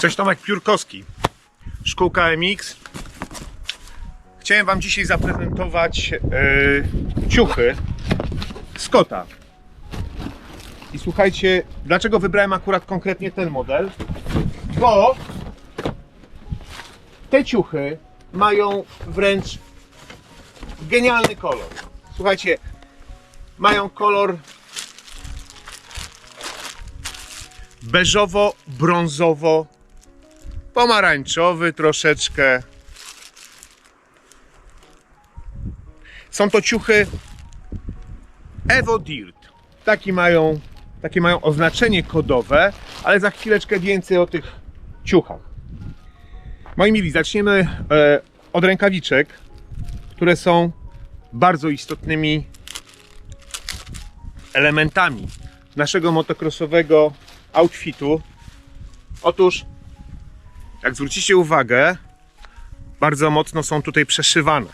Cześć Tomek Piórkowski, Szkółka MX. Chciałem Wam dzisiaj zaprezentować e, ciuchy Scotta. I słuchajcie, dlaczego wybrałem akurat konkretnie ten model? Bo te ciuchy mają wręcz genialny kolor. Słuchajcie, mają kolor beżowo-brązowo pomarańczowy troszeczkę. Są to ciuchy Evo Dirt. Taki mają, takie mają oznaczenie kodowe, ale za chwileczkę więcej o tych ciuchach. Moi mili, zaczniemy e, od rękawiczek, które są bardzo istotnymi elementami naszego motocrossowego outfitu. Otóż, jak zwrócicie uwagę, bardzo mocno są tutaj przeszywane.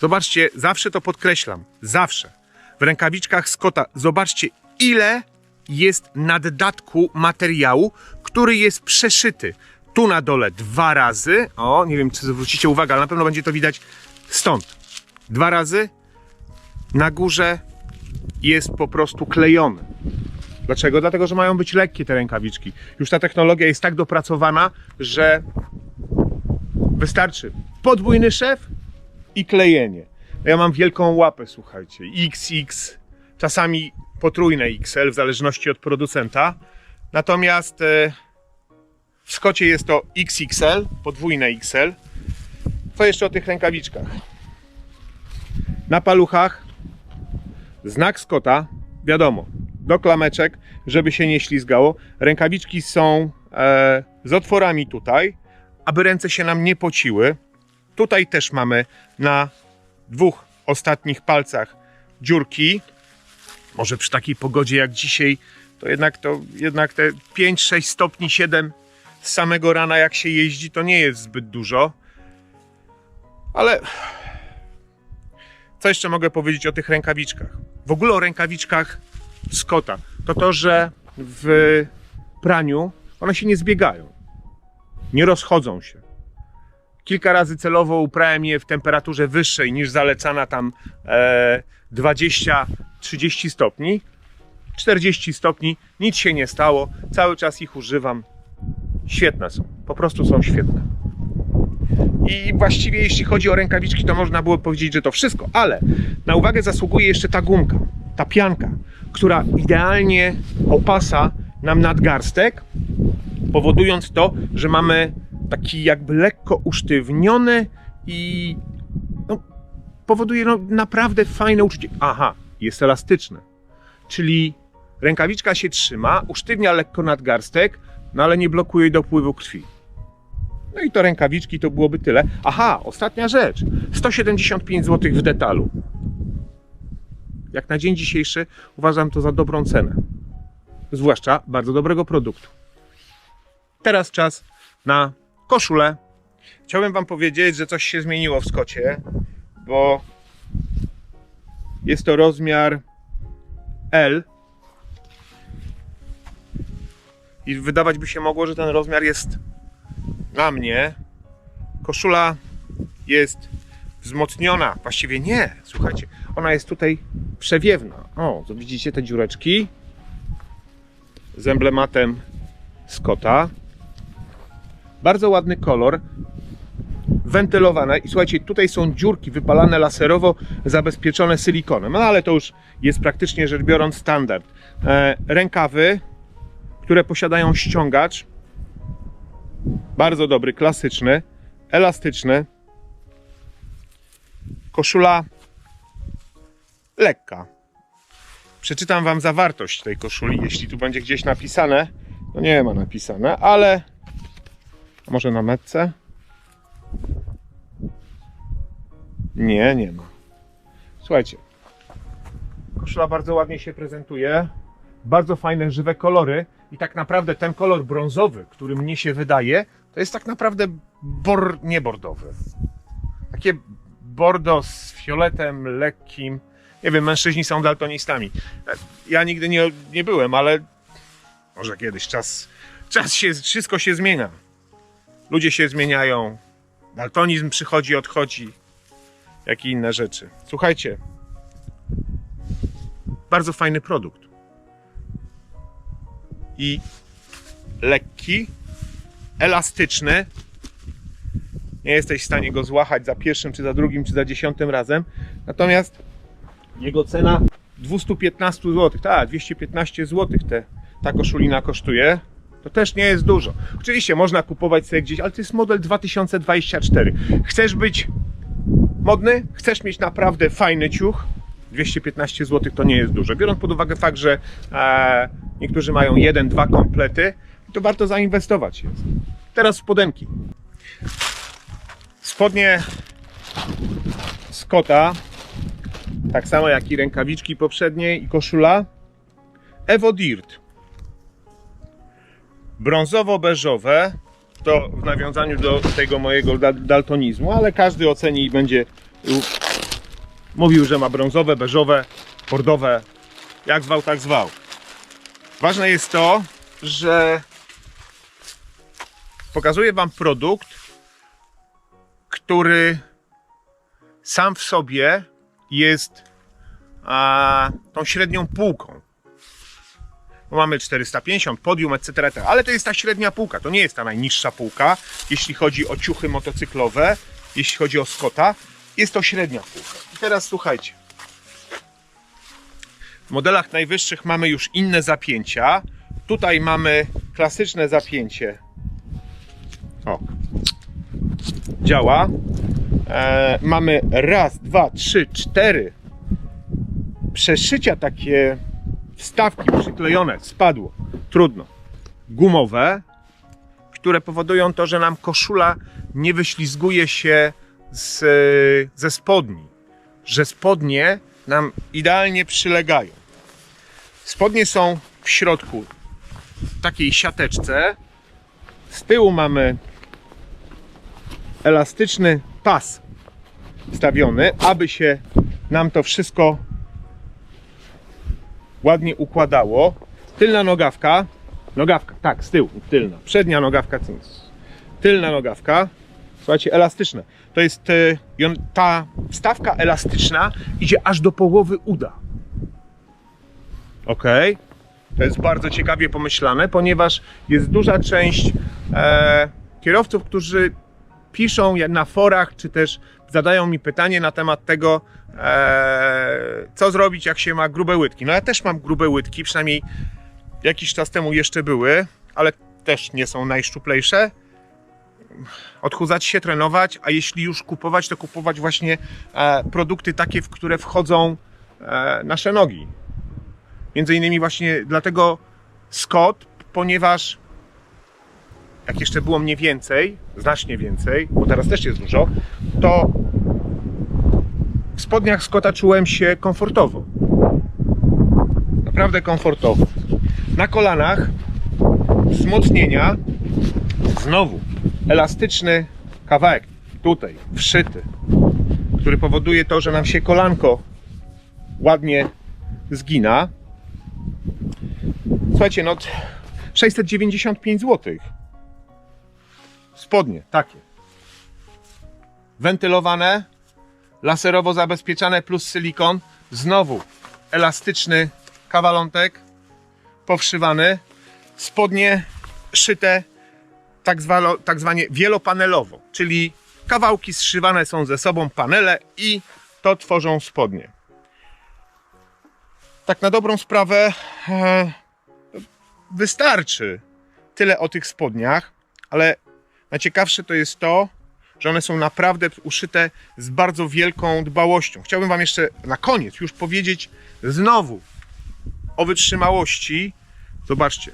Zobaczcie, zawsze to podkreślam, zawsze. W rękawiczkach Scotta zobaczcie, ile jest naddatku materiału, który jest przeszyty. Tu na dole dwa razy, o, nie wiem czy zwrócicie uwagę, ale na pewno będzie to widać stąd. Dwa razy, na górze jest po prostu klejony. Dlaczego? Dlatego, że mają być lekkie te rękawiczki. Już ta technologia jest tak dopracowana, że wystarczy podwójny szef i klejenie. Ja mam wielką łapę, słuchajcie, XX, czasami potrójne XL, w zależności od producenta. Natomiast e, w Skocie jest to XXL, podwójne XL. Co jeszcze o tych rękawiczkach? Na paluchach znak Scotta, wiadomo, do klameczek, żeby się nie ślizgało. Rękawiczki są e, z otworami tutaj, aby ręce się nam nie pociły. Tutaj też mamy na dwóch ostatnich palcach dziurki. Może przy takiej pogodzie jak dzisiaj, to jednak, to jednak te 5-6 stopni, 7 z samego rana jak się jeździ, to nie jest zbyt dużo. Ale co jeszcze mogę powiedzieć o tych rękawiczkach? W ogóle o rękawiczkach Scotta. To to, że w praniu one się nie zbiegają. Nie rozchodzą się. Kilka razy celowo uprałem je w temperaturze wyższej niż zalecana tam e, 20-30 stopni. 40 stopni, nic się nie stało. Cały czas ich używam. Świetne są. Po prostu są świetne. I właściwie jeśli chodzi o rękawiczki, to można było powiedzieć, że to wszystko, ale na uwagę zasługuje jeszcze ta gumka, ta pianka, która idealnie opasa nam nadgarstek, powodując to, że mamy taki jakby lekko usztywniony i no, powoduje no, naprawdę fajne uczucie. Aha, jest elastyczne, czyli rękawiczka się trzyma, usztywnia lekko nadgarstek, no ale nie blokuje dopływu krwi. No i to rękawiczki to byłoby tyle. Aha, ostatnia rzecz. 175 zł w detalu. Jak na dzień dzisiejszy uważam to za dobrą cenę. Zwłaszcza bardzo dobrego produktu. Teraz czas na koszulę. Chciałbym Wam powiedzieć, że coś się zmieniło w Skocie, bo jest to rozmiar L. I wydawać by się mogło, że ten rozmiar jest na mnie koszula jest wzmocniona. Właściwie nie, słuchajcie, ona jest tutaj przewiewna. O, to widzicie te dziureczki z emblematem Scotta. Bardzo ładny kolor. Wentylowane i słuchajcie, tutaj są dziurki wypalane laserowo, zabezpieczone silikonem. No ale to już jest praktycznie rzecz biorąc standard. E, rękawy, które posiadają ściągacz, bardzo dobry, klasyczny, elastyczny. Koszula lekka. Przeczytam Wam zawartość tej koszuli, jeśli tu będzie gdzieś napisane. No nie ma napisane, ale może na metce? Nie, nie ma. Słuchajcie, koszula bardzo ładnie się prezentuje. Bardzo fajne, żywe kolory. I tak naprawdę ten kolor brązowy, który mnie się wydaje, to jest tak naprawdę bor... nie bordowy. Takie bordo z fioletem lekkim. Nie wiem, mężczyźni są daltonistami. Ja nigdy nie, nie byłem, ale może kiedyś czas, Czas się, wszystko się zmienia. Ludzie się zmieniają, daltonizm przychodzi, odchodzi, jak i inne rzeczy. Słuchajcie, bardzo fajny produkt. I lekki, elastyczny. Nie jesteś w stanie go złachać za pierwszym, czy za drugim, czy za dziesiątym razem. Natomiast jego cena 215 zł. Tak, 215 zł te, ta koszulina kosztuje. To też nie jest dużo. Oczywiście można kupować sobie gdzieś, ale to jest model 2024. Chcesz być modny? Chcesz mieć naprawdę fajny ciuch? 215 zł to nie jest dużo. Biorąc pod uwagę fakt, że e, niektórzy mają jeden, dwa komplety, to warto zainwestować. Teraz spodenki. Spodnie Scotta, tak samo jak i rękawiczki poprzednie i koszula. Evo Dirt. Brązowo-beżowe. To w nawiązaniu do tego mojego dal- daltonizmu, ale każdy oceni i będzie mówił, że ma brązowe, beżowe, bordowe. Jak zwał, tak zwał. Ważne jest to, że pokazuję Wam produkt, który sam w sobie jest a, tą średnią półką. Bo mamy 450, podium, etc., etc. Ale to jest ta średnia półka, to nie jest ta najniższa półka, jeśli chodzi o ciuchy motocyklowe, jeśli chodzi o Scotta, jest to średnia półka. I teraz słuchajcie. W modelach najwyższych mamy już inne zapięcia. Tutaj mamy klasyczne zapięcie. O. Działa. E, mamy raz, dwa, trzy, cztery przeszycia takie wstawki przyklejone, spadło, trudno. Gumowe, które powodują to, że nam koszula nie wyślizguje się z, ze spodni, że spodnie nam idealnie przylegają. Spodnie są w środku w takiej siateczce. Z tyłu mamy elastyczny pas wstawiony, aby się nam to wszystko ładnie układało. Tylna nogawka, nogawka, tak, z tyłu, tylna, przednia nogawka, tylna nogawka, słuchajcie, elastyczne. To jest, on- ta stawka elastyczna idzie aż do połowy uda. Ok, to jest bardzo ciekawie pomyślane, ponieważ jest duża część e, kierowców, którzy piszą na forach, czy też zadają mi pytanie na temat tego, e, co zrobić, jak się ma grube łydki. No ja też mam grube łydki, przynajmniej jakiś czas temu jeszcze były, ale też nie są najszczuplejsze. Odchudzać się, trenować, a jeśli już kupować, to kupować właśnie e, produkty takie, w które wchodzą e, nasze nogi. Między innymi właśnie dlatego Scott, ponieważ jak jeszcze było mnie więcej, znacznie więcej, bo teraz też jest dużo, to w spodniach Scotta czułem się komfortowo. Naprawdę komfortowo. Na kolanach wzmocnienia, znowu elastyczny kawałek, tutaj wszyty, który powoduje to, że nam się kolanko ładnie zgina. Słuchajcie, no 695 zł. Spodnie takie. Wentylowane, laserowo zabezpieczane plus silikon. Znowu elastyczny kawalątek powszywany. Spodnie szyte tak, zwalo, tak zwanie wielopanelowo, czyli kawałki zszywane są ze sobą, panele i to tworzą spodnie. Tak na dobrą sprawę e, wystarczy tyle o tych spodniach, ale najciekawsze to jest to, że one są naprawdę uszyte z bardzo wielką dbałością. Chciałbym Wam jeszcze na koniec już powiedzieć znowu o wytrzymałości. Zobaczcie,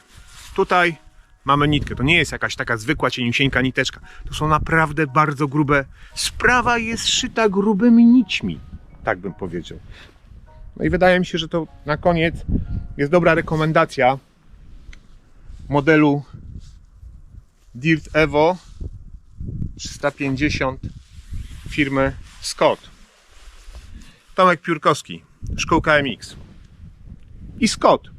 tutaj mamy nitkę. To nie jest jakaś taka zwykła cieniusieńka niteczka. To są naprawdę bardzo grube. Sprawa jest szyta grubymi nićmi, tak bym powiedział. No i wydaje mi się, że to na koniec jest dobra rekomendacja modelu Dirt Evo 350 firmy Scott. Tomek Piórkowski, Szkółka MX. I Scott.